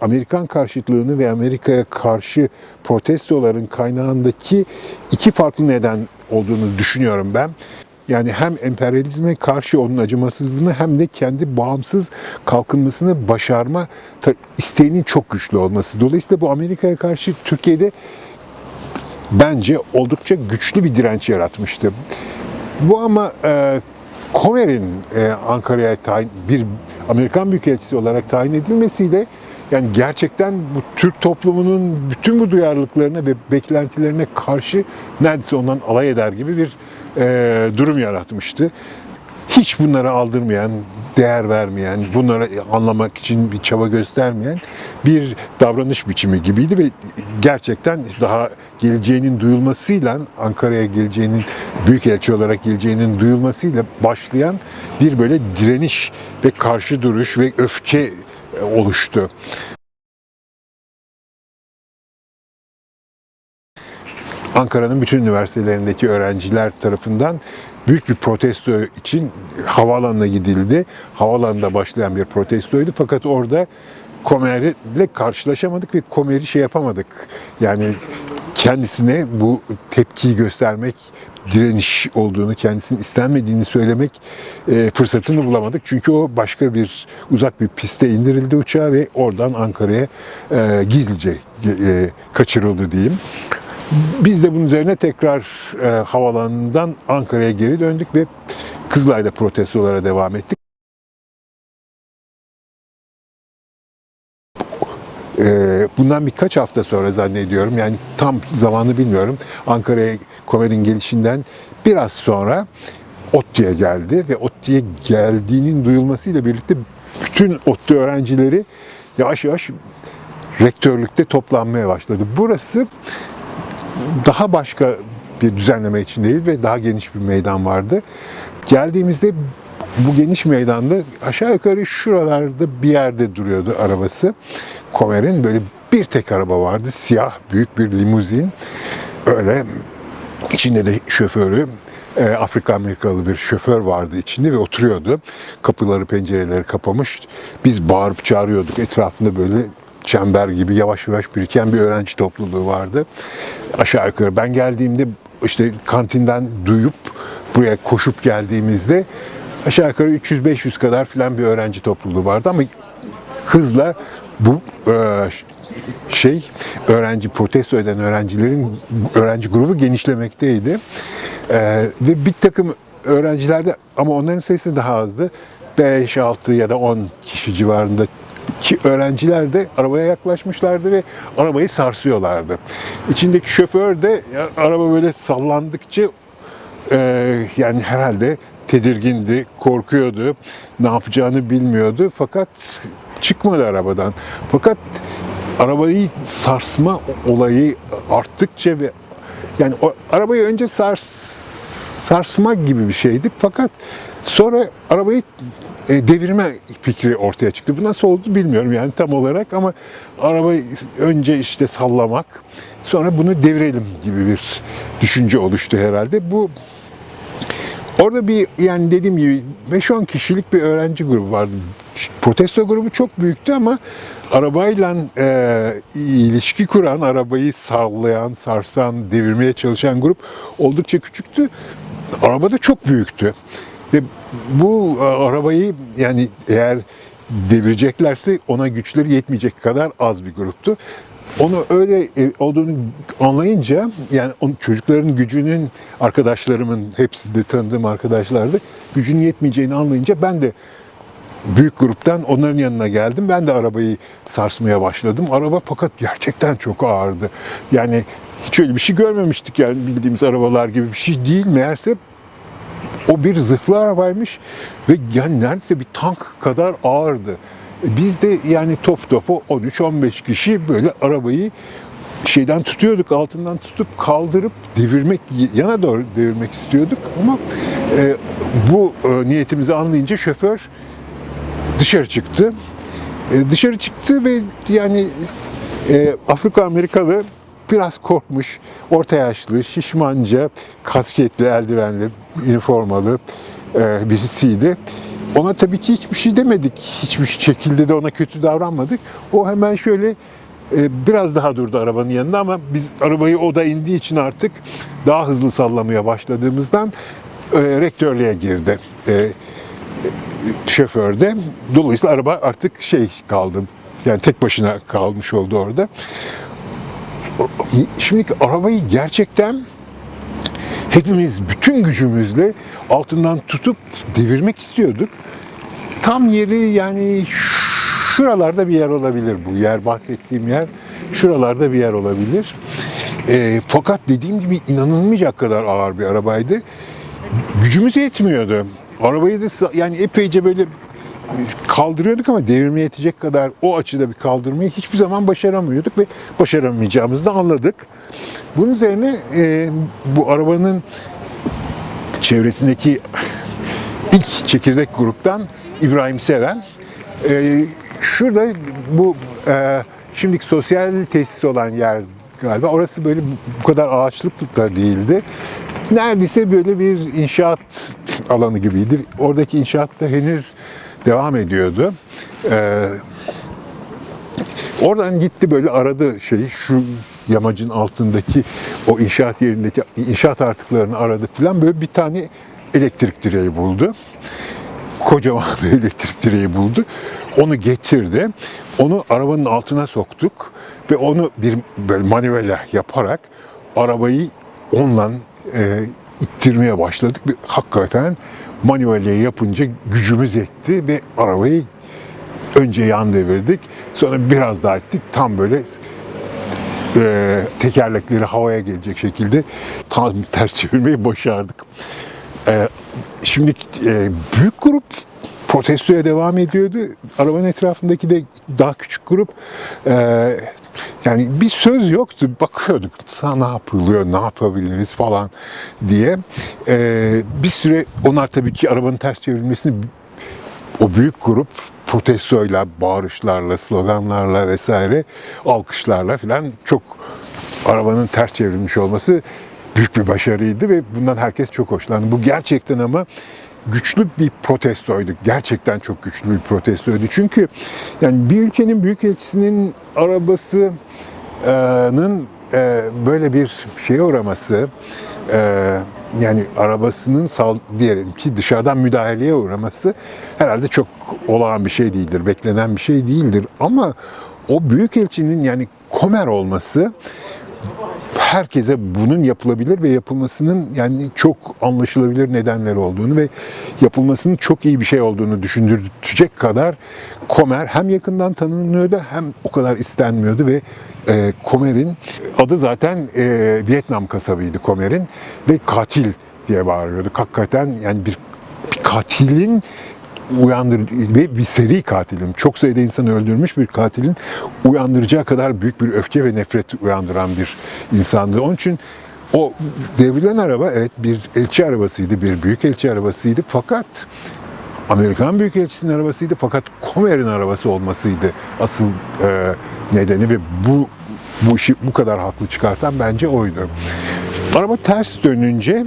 Amerikan karşıtlığını ve Amerika'ya karşı protestoların kaynağındaki iki farklı neden olduğunu düşünüyorum ben. Yani hem emperyalizme karşı onun acımasızlığını hem de kendi bağımsız kalkınmasını başarma isteğinin çok güçlü olması. Dolayısıyla bu Amerika'ya karşı Türkiye'de bence oldukça güçlü bir direnç yaratmıştı. Bu ama e, Komer'in e, Ankara'ya bir Amerikan Büyükelçisi olarak tayin edilmesiyle yani gerçekten bu Türk toplumunun bütün bu duyarlılıklarına ve beklentilerine karşı neredeyse ondan alay eder gibi bir e, durum yaratmıştı. Hiç bunları aldırmayan, değer vermeyen, bunları anlamak için bir çaba göstermeyen bir davranış biçimi gibiydi ve gerçekten daha geleceğinin duyulmasıyla, Ankara'ya geleceğinin, büyükelçi olarak geleceğinin duyulmasıyla başlayan bir böyle direniş ve karşı duruş ve öfke oluştu. Ankara'nın bütün üniversitelerindeki öğrenciler tarafından büyük bir protesto için havaalanına gidildi. Havaalanında başlayan bir protestoydu fakat orada Komer'le karşılaşamadık ve Komer'i şey yapamadık. Yani kendisine bu tepkiyi göstermek, direniş olduğunu, kendisinin istenmediğini söylemek e, fırsatını bulamadık. Çünkü o başka bir uzak bir piste indirildi uçağa ve oradan Ankara'ya e, gizlice e, kaçırıldı diyeyim. Biz de bunun üzerine tekrar e, havalanından Ankara'ya geri döndük ve Kızılay'da protestolara devam ettik. Bundan birkaç hafta sonra zannediyorum yani tam zamanı bilmiyorum Ankara'ya Komer'in gelişinden biraz sonra ODTÜ'ye geldi ve ODTÜ'ye geldiğinin duyulmasıyla birlikte bütün ODTÜ öğrencileri yavaş yavaş rektörlükte toplanmaya başladı. Burası daha başka bir düzenleme için değil ve daha geniş bir meydan vardı. Geldiğimizde bu geniş meydanda aşağı yukarı şuralarda bir yerde duruyordu arabası. Komer'in böyle bir tek araba vardı. Siyah büyük bir limuzin. Öyle içinde de şoförü e, Afrika Amerikalı bir şoför vardı içinde ve oturuyordu. Kapıları pencereleri kapamış. Biz bağırıp çağırıyorduk. Etrafında böyle çember gibi yavaş yavaş biriken bir öğrenci topluluğu vardı. Aşağı yukarı ben geldiğimde işte kantinden duyup buraya koşup geldiğimizde aşağı yukarı 300-500 kadar filan bir öğrenci topluluğu vardı ama hızla bu e, şey öğrenci protesto eden öğrencilerin öğrenci grubu genişlemekteydi. E, ve bir takım öğrencilerde ama onların sayısı daha azdı. 5, 6 ya da 10 kişi civarında ki öğrenciler de arabaya yaklaşmışlardı ve arabayı sarsıyorlardı. İçindeki şoför de araba böyle sallandıkça e, yani herhalde tedirgindi, korkuyordu, ne yapacağını bilmiyordu fakat çıkmadı arabadan. Fakat arabayı sarsma olayı arttıkça ve yani o arabayı önce sars, sarsmak gibi bir şeydi fakat sonra arabayı e, devirme fikri ortaya çıktı. Bu nasıl oldu bilmiyorum yani tam olarak ama arabayı önce işte sallamak sonra bunu devirelim gibi bir düşünce oluştu herhalde. Bu Orada bir yani dediğim gibi 5-10 kişilik bir öğrenci grubu vardı. Protesto grubu çok büyüktü ama arabayla e, ilişki kuran, arabayı sallayan, sarsan, devirmeye çalışan grup oldukça küçüktü. Araba da çok büyüktü. Ve bu e, arabayı yani eğer devireceklerse ona güçleri yetmeyecek kadar az bir gruptu. Onu öyle e, olduğunu anlayınca yani çocukların gücünün arkadaşlarımın hepsi de tanıdığım arkadaşlardı. Gücünün yetmeyeceğini anlayınca ben de büyük gruptan onların yanına geldim. Ben de arabayı sarsmaya başladım. Araba fakat gerçekten çok ağırdı. Yani hiç öyle bir şey görmemiştik yani bildiğimiz arabalar gibi bir şey değil. Meğerse o bir zırhlı arabaymış ve yani neredeyse bir tank kadar ağırdı. Biz de yani top topu 13-15 kişi böyle arabayı şeyden tutuyorduk, altından tutup kaldırıp devirmek, yana doğru devirmek istiyorduk ama e, bu e, niyetimizi anlayınca şoför dışarı çıktı. E, dışarı çıktı ve yani e, Afrika Amerikalı biraz korkmuş, orta yaşlı, şişmanca, kasketli, eldivenli, üniformalı e, birisiydi. Ona tabii ki hiçbir şey demedik. Hiçbir şekilde de ona kötü davranmadık. O hemen şöyle e, biraz daha durdu arabanın yanında ama biz arabayı o da indiği için artık daha hızlı sallamaya başladığımızdan e, rektörlüğe girdi. E, şoförde. Dolayısıyla araba artık şey kaldı. Yani tek başına kalmış oldu orada. Şimdi arabayı gerçekten hepimiz bütün gücümüzle altından tutup devirmek istiyorduk. Tam yeri yani şuralarda bir yer olabilir bu yer bahsettiğim yer. Şuralarda bir yer olabilir. E, fakat dediğim gibi inanılmayacak kadar ağır bir arabaydı. Gücümüz yetmiyordu. Arabayı da yani epeyce böyle kaldırıyorduk ama devirmeye yetecek kadar o açıda bir kaldırmayı hiçbir zaman başaramıyorduk ve başaramayacağımızı da anladık. Bunun üzerine e, bu arabanın çevresindeki ilk çekirdek gruptan İbrahim Seven e, şurada bu e, şimdiki sosyal tesis olan yer galiba orası böyle bu kadar ağaçlık da değildi. Neredeyse böyle bir inşaat alanı gibiydi. Oradaki inşaat da henüz devam ediyordu. E, Oradan gitti böyle aradı şeyi şu yamacın altındaki o inşaat yerindeki inşaat artıklarını aradı falan böyle bir tane elektrik direği buldu. Kocaman bir elektrik direği buldu. Onu getirdi. Onu arabanın altına soktuk ve onu bir böyle manivela yaparak arabayı onunla e, ittirmeye başladık. Ve hakikaten manivelayı yapınca gücümüz yetti ve arabayı önce yan devirdik. Sonra biraz daha ettik. Tam böyle e, tekerlekleri havaya gelecek şekilde tam ters çevirmeyi başardık. E, şimdi e, büyük grup protestoya devam ediyordu. Arabanın etrafındaki de daha küçük grup e, yani bir söz yoktu. Bakıyorduk sana ne yapılıyor, ne yapabiliriz falan diye. E, bir süre onlar tabii ki arabanın ters çevrilmesini o büyük grup protestoyla, bağırışlarla, sloganlarla vesaire, alkışlarla filan çok arabanın ters çevrilmiş olması büyük bir başarıydı ve bundan herkes çok hoşlandı. Bu gerçekten ama güçlü bir protestoydu. Gerçekten çok güçlü bir protestoydu. Çünkü yani bir ülkenin büyükelçisinin arabasının e, böyle bir şeye uğraması, e, yani arabasının sal diyelim ki dışarıdan müdahaleye uğraması herhalde çok olağan bir şey değildir, beklenen bir şey değildir. Ama o büyükelçinin yani komer olması herkese bunun yapılabilir ve yapılmasının yani çok anlaşılabilir nedenleri olduğunu ve yapılmasının çok iyi bir şey olduğunu düşündürtecek kadar Komer hem yakından tanınıyordu hem o kadar istenmiyordu ve e, Komer'in adı zaten e, Vietnam kasabıydı Komer'in ve katil diye bağırıyorduk. Hakikaten yani bir, bir katilin uyandır ve bir seri katilin, çok sayıda insanı öldürmüş bir katilin uyandıracağı kadar büyük bir öfke ve nefret uyandıran bir insandı. Onun için o devrilen araba evet bir elçi arabasıydı, bir büyük elçi arabasıydı fakat Amerikan Büyükelçisi'nin arabasıydı fakat Komer'in arabası olmasıydı asıl e, nedeni ve bu bu işi bu kadar haklı çıkartan bence oydu. Araba ters dönünce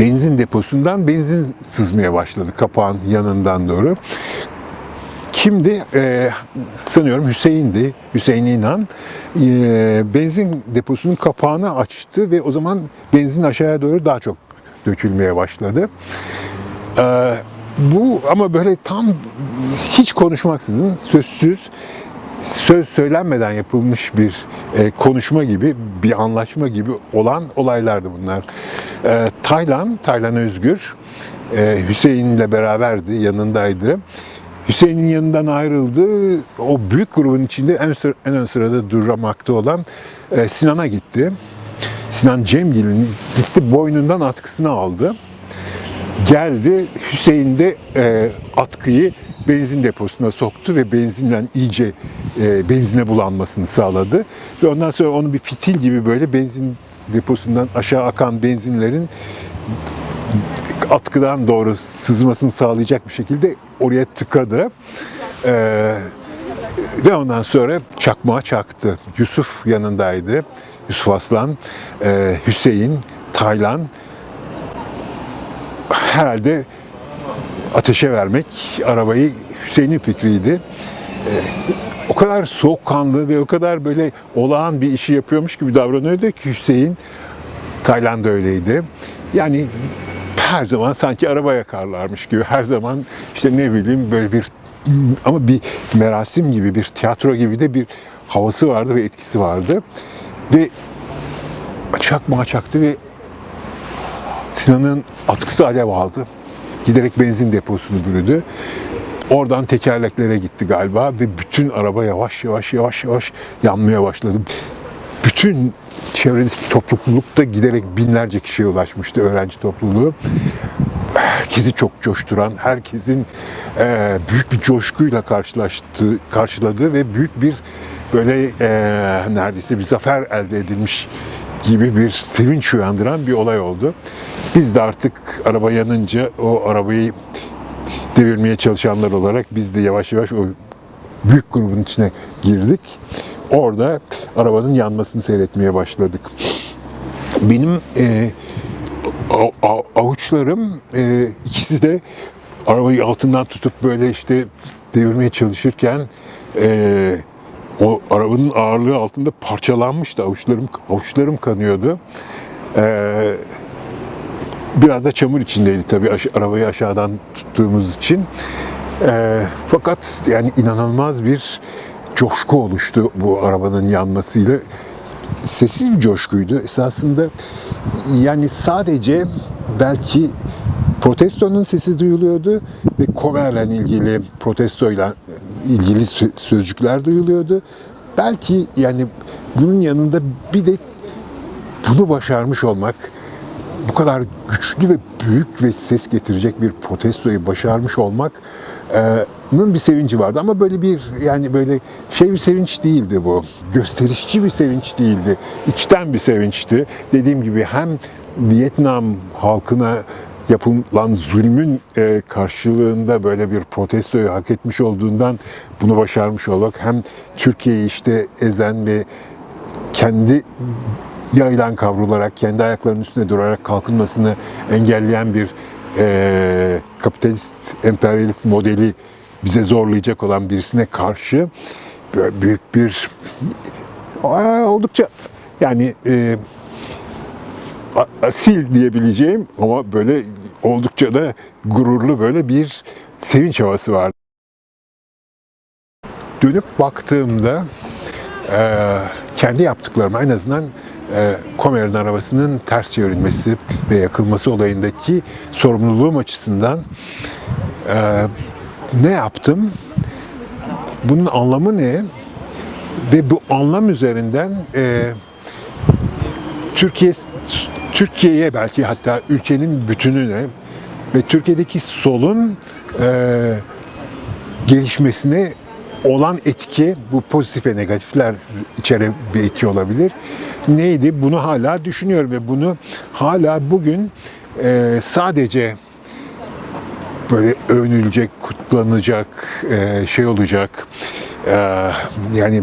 benzin deposundan benzin sızmaya başladı kapağın yanından doğru. Kimdi? Ee, sanıyorum Hüseyin'di. Hüseyin İnan. Ee, benzin deposunun kapağını açtı ve o zaman benzin aşağıya doğru daha çok dökülmeye başladı. Ee, bu ama böyle tam hiç konuşmaksızın sözsüz söz söylenmeden yapılmış bir e, konuşma gibi, bir anlaşma gibi olan olaylardı bunlar. E, Taylan, Taylan Özgür, e, Hüseyin'le beraberdi, yanındaydı. Hüseyin'in yanından ayrıldı. O büyük grubun içinde en, sıra, en ön sırada durmakta olan e, Sinan'a gitti. Sinan Cemgil'in gitti boynundan atkısını aldı geldi. Hüseyin de e, atkıyı benzin deposuna soktu ve benzinle iyice e, benzine bulanmasını sağladı. Ve ondan sonra onu bir fitil gibi böyle benzin deposundan aşağı akan benzinlerin atkıdan doğru sızmasını sağlayacak bir şekilde oraya tıkadı. E, ve ondan sonra çakmağa çaktı. Yusuf yanındaydı. Yusuf Aslan, e, Hüseyin, Taylan, herhalde ateşe vermek arabayı Hüseyin'in fikriydi. E, o kadar soğukkanlı ve o kadar böyle olağan bir işi yapıyormuş gibi davranıyordu ki Hüseyin. Tayland öyleydi. Yani her zaman sanki araba yakarlarmış gibi her zaman işte ne bileyim böyle bir ama bir merasim gibi bir tiyatro gibi de bir havası vardı ve etkisi vardı. Ve çakmağa çaktı ve Sinan'ın atkısı alev aldı. Giderek benzin deposunu bürüdü. Oradan tekerleklere gitti galiba ve bütün araba yavaş yavaş yavaş yavaş yanmaya başladı. Bütün çevredeki toplulukta giderek binlerce kişiye ulaşmıştı öğrenci topluluğu. Herkesi çok coşturan, herkesin eee, büyük bir coşkuyla karşılaştı, karşıladığı ve büyük bir böyle eee, neredeyse bir zafer elde edilmiş gibi bir sevinç uyandıran bir olay oldu. Biz de artık araba yanınca o arabayı devirmeye çalışanlar olarak biz de yavaş yavaş o büyük grubun içine girdik. Orada arabanın yanmasını seyretmeye başladık. Benim e, avuçlarım e, ikisi de arabayı altından tutup böyle işte devirmeye çalışırken e, o arabanın ağırlığı altında parçalanmıştı. Avuçlarım avuçlarım kanıyordu. E, biraz da çamur içindeydi tabii aş- arabayı aşağıdan tuttuğumuz için. E, fakat yani inanılmaz bir coşku oluştu bu arabanın yanmasıyla. Sessiz bir coşkuydu. Esasında yani sadece belki protestonun sesi duyuluyordu ve Komer'le ilgili protestoyla ilgili sö- sözcükler duyuluyordu. Belki yani bunun yanında bir de bunu başarmış olmak, bu kadar güçlü ve büyük ve ses getirecek bir protestoyu başarmış olmak'nın bir sevinci vardı ama böyle bir yani böyle şey bir sevinç değildi bu. Gösterişçi bir sevinç değildi. İçten bir sevinçti. Dediğim gibi hem Vietnam halkına yapılan zulmün e, karşılığında böyle bir protestoyu hak etmiş olduğundan bunu başarmış olmak hem Türkiye'yi işte ezen ve kendi yayılan kavrularak, kendi ayaklarının üstüne durarak kalkınmasını engelleyen bir eee, kapitalist, emperyalist modeli bize zorlayacak olan birisine karşı büyük bir Aa, oldukça yani a- asil diyebileceğim ama böyle oldukça da gururlu böyle bir sevinç havası var. Dönüp baktığımda eee, kendi yaptıklarıma en azından eee Komer'in arabasının ters çevrilmesi ve yakılması olayındaki sorumluluğum açısından eee, ne yaptım? Bunun anlamı ne? Ve bu anlam üzerinden eee Türkiye Türkiye'ye belki hatta ülkenin bütününe ve Türkiye'deki solun eee gelişmesine olan etki bu pozitif ve negatifler içeren bir etki olabilir. Neydi? Bunu hala düşünüyorum ve bunu hala bugün e, sadece böyle övünülecek, kutlanacak, e, şey olacak. E, yani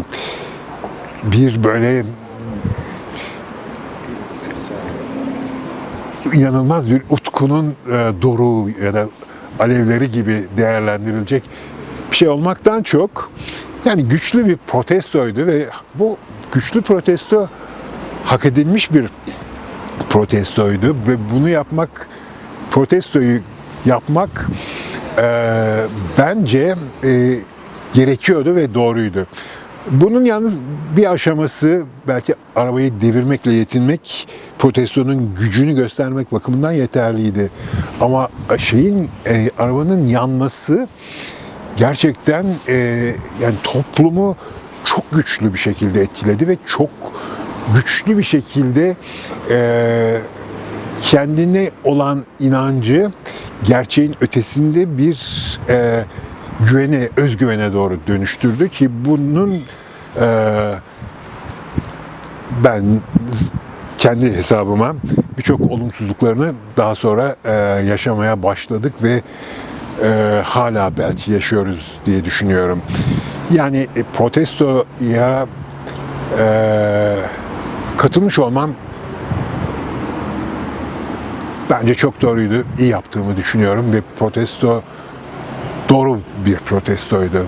bir böyle inanılmaz bir utkunun e, doruğu ya da alevleri gibi değerlendirilecek bir şey olmaktan çok yani güçlü bir protestoydu ve bu güçlü protesto hak edilmiş bir protestoydu ve bunu yapmak protestoyu yapmak e, bence e, gerekiyordu ve doğruydu. Bunun yalnız bir aşaması belki arabayı devirmekle yetinmek, protestonun gücünü göstermek bakımından yeterliydi. Ama şeyin e, arabanın yanması gerçekten e, yani toplumu çok güçlü bir şekilde etkiledi ve çok güçlü bir şekilde e, kendine olan inancı gerçeğin ötesinde bir e, güvene, özgüvene doğru dönüştürdü ki bunun e, ben kendi hesabıma birçok olumsuzluklarını daha sonra e, yaşamaya başladık ve e, hala belki yaşıyoruz diye düşünüyorum. Yani e, protestoya e, katılmış olmam Bence çok doğruydu. İyi yaptığımı düşünüyorum ve protesto doğru bir protestoydu.